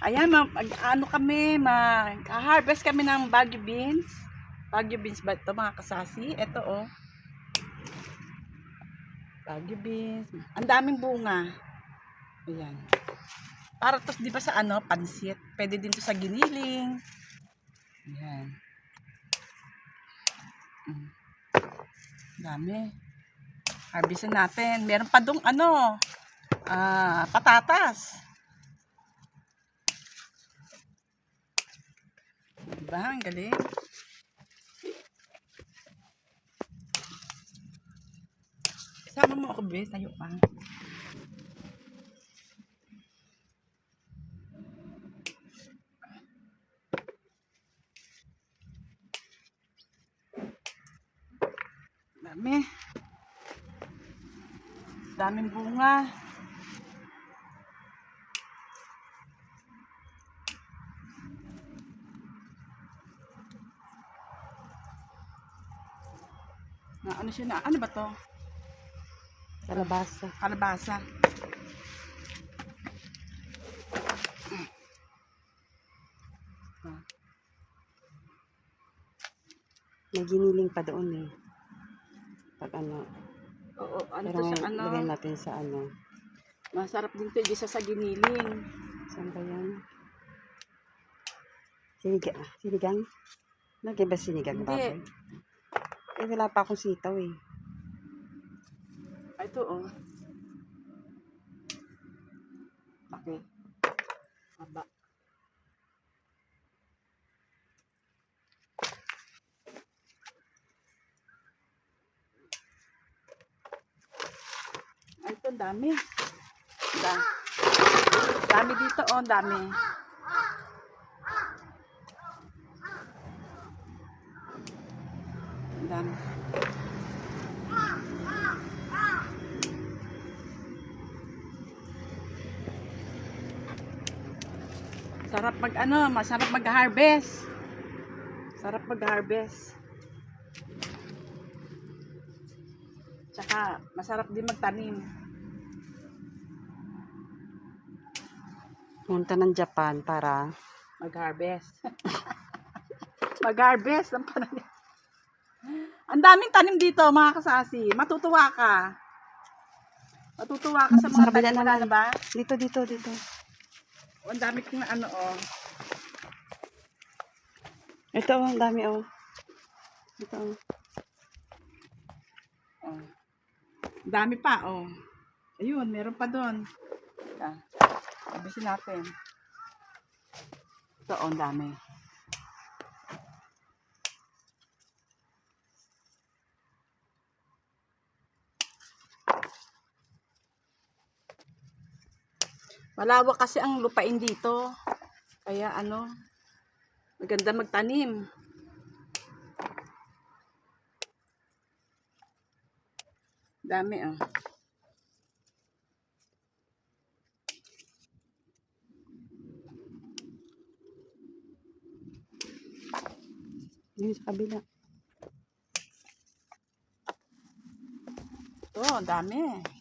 Ayan, ma- ano kami, mag-harvest kami ng Baguio beans. Baguio beans ba ito mga kasasi? Ito oh. Baguio beans. Ang daming bunga. Ayan. Para to, di ba sa ano, pansit. Pwede din to sa giniling. Ayan. Mm. Dami. Harvestin natin. Meron pa dong ano, ah, patatas. Diba? Ang galing. Sama mo ako, Bes. Tayo pa. Dami. Daming bunga. Ano siya na? Ano ba to? Kalabasa. Kalabasa. May giniling pa doon eh. Pag ano. Oo, ano Pero to sa ano? lagyan natin sa ano. Masarap din to, isa sa giniling. Saan ba yan? Sinigang. Sinigang? Lagyan ba sinigang Hindi. baboy? Eh, wala pa akong sitaw eh. Ah, ito oh. Okay. Haba. Ay, ito, ang dami. Da dami dito, oh, dami. Ang dami. Sarap mag ano, masarap mag-harvest. Sarap mag-harvest. Tsaka, masarap din magtanim. Punta ng Japan para Mag-harvest. mag-harvest ng pananim. Ang daming tanim dito, mga kasasi. Matutuwa ka. Matutuwa ka sa mga kabila tanim. Wala na ba? dito, dito, dito. Ang dami kong ano, oh. Ito oh, ang dami oh. Ito oh. Oh. Ang Dami pa, oh. Ayun, meron pa doon. Ah, abisin natin. Ito, oh, ang dami. Malawak kasi ang lupain dito. Kaya ano, maganda magtanim. Dami ah. Yun sa kabila. Ito, ang dami.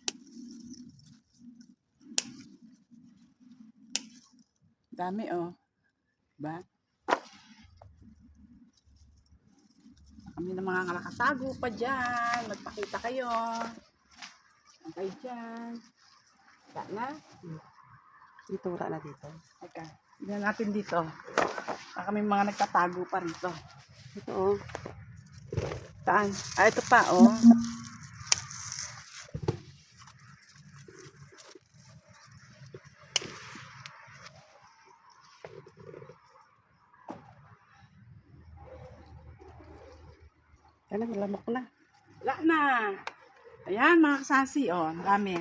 Dami oh. Ba? Kami ng mga nakatago pa dyan. Magpakita kayo. Ang kayo dyan. Wala na? Dito, wala na dito. Teka. Tignan natin dito. Baka may mga nagtatago pa rito. Ito oh. Saan? Ah, ito pa, oh. Ano, lamok na. Wala na. Ayan, mga kasasi, oh. Ang dami.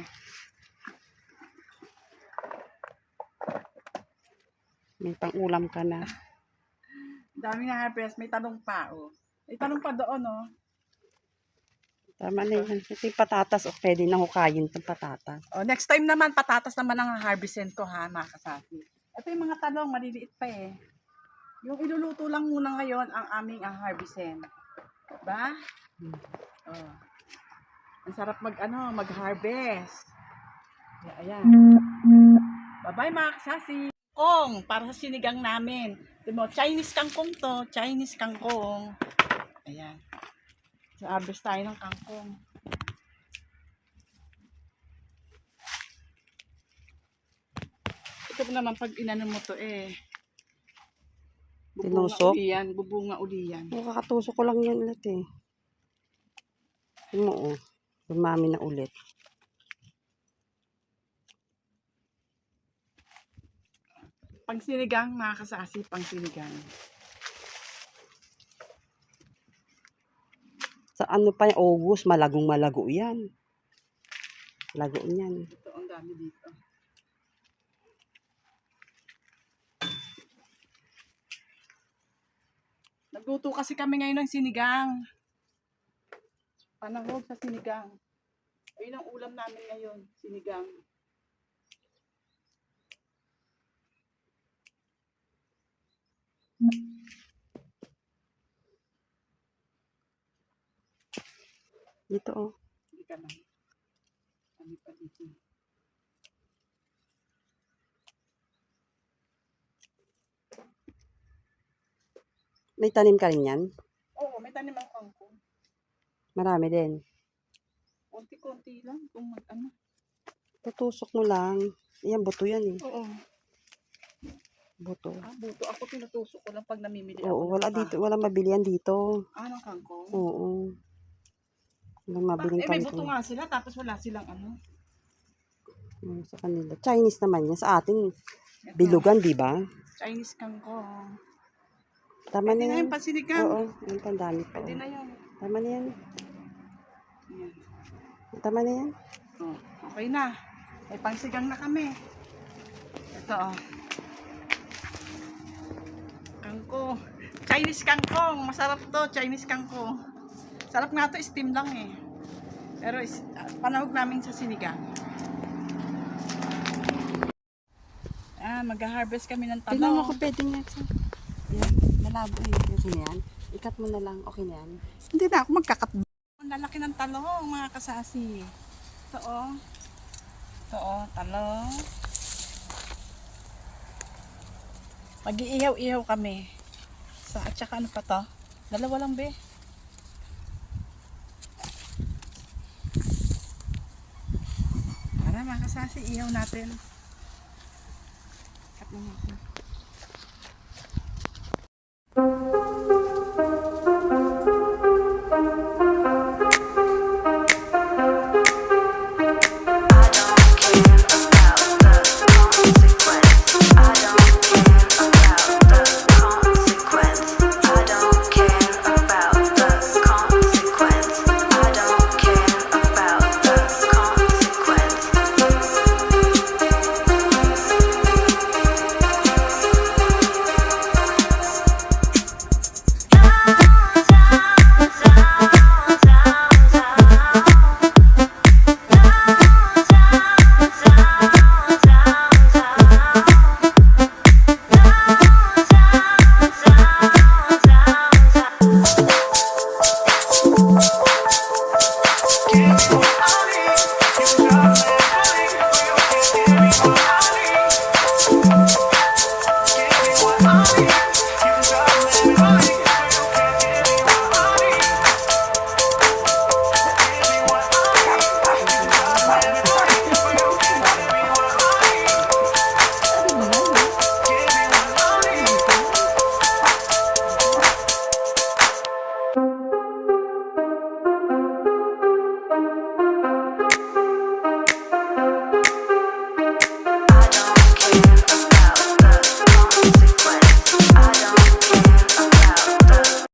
May pang-ulam ka na. Dami na harvest. May tanong pa, oh. May tanong pa doon, oh. Tama na yan. Ito yung patatas. O, pwede na hukayin itong patatas. Oh, next time naman, patatas naman ang harvestin ko, ha, mga kasasi. Ito yung mga talong, maliliit pa, eh. Yung iluluto lang muna ngayon ang aming ang harvestin. Diba? Hmm. Oh. Ang sarap mag, ano, mag-harvest. Ayan. Bye-bye, mga kasasi. kangkong para sa sinigang namin. Di mo, Chinese kangkong to, Chinese kangkong. Ayan. So, harvest tayo ng kangkong. Ito naman pag inano mo to eh. Bubunga Tinusok? uli yan, bubunga uli yan. Nakakatusok ko lang yan ulit eh. Tingnan mo oh. Na ulit. Pang sinigang, mga kasasi, pang sinigang. Sa ano pa yung August, malagong malago yan. Lago niyan. Ito, ang dami dito. Nagluto kasi kami ngayon ng sinigang. Panahog sa sinigang. Ayun ang ulam namin ngayon, sinigang. Dito oh. Ka lang. Kami pa dito. May tanim ka rin yan? Oo, may tanim ang kangkong. Marami din. Konti-konti lang kung mag ano. Tutusok mo lang. Yan, buto yan eh. Oo. Buto. Ah, buto ako tinutusok ko lang pag namimili ako. Oo, ng wala baka. dito. Wala mabili yan dito. Ah, ng kangkong? Oo. Walang mabiling Eh, may buto kangkong. nga sila, tapos wala silang ano. Mm, sa kanila. Chinese naman yan. Sa atin, Ito, bilugan, di ba? Chinese kangkong. Tama Pwede na yan. yung pasinigang. Oo, yung pandami pa. Pwede na yun. Tama na yan. Yan. Tama na yan. Oh, okay na. May pangsigang na kami. Ito oh. Kangkong. Chinese kangkong. Masarap to, Chinese kangkong. Sarap nga to, steam lang eh. Pero is, ah, panahog namin sa sinigang. Ah, mag-harvest kami ng Tingnan mo talong. kung pwede nga. Sa... Yan, malabo eh. Okay na yan. Ikat mo na lang. Okay na yan. Hindi na ako magkakat. Ang lalaki ng talong, mga kasasi. Ito oh. Ito oh, talong. Mag-iihaw-ihaw kami. Sa, at saka ano pa to? Dalawa lang be. Tara mga kasasi, ihaw natin. Cut mo natin.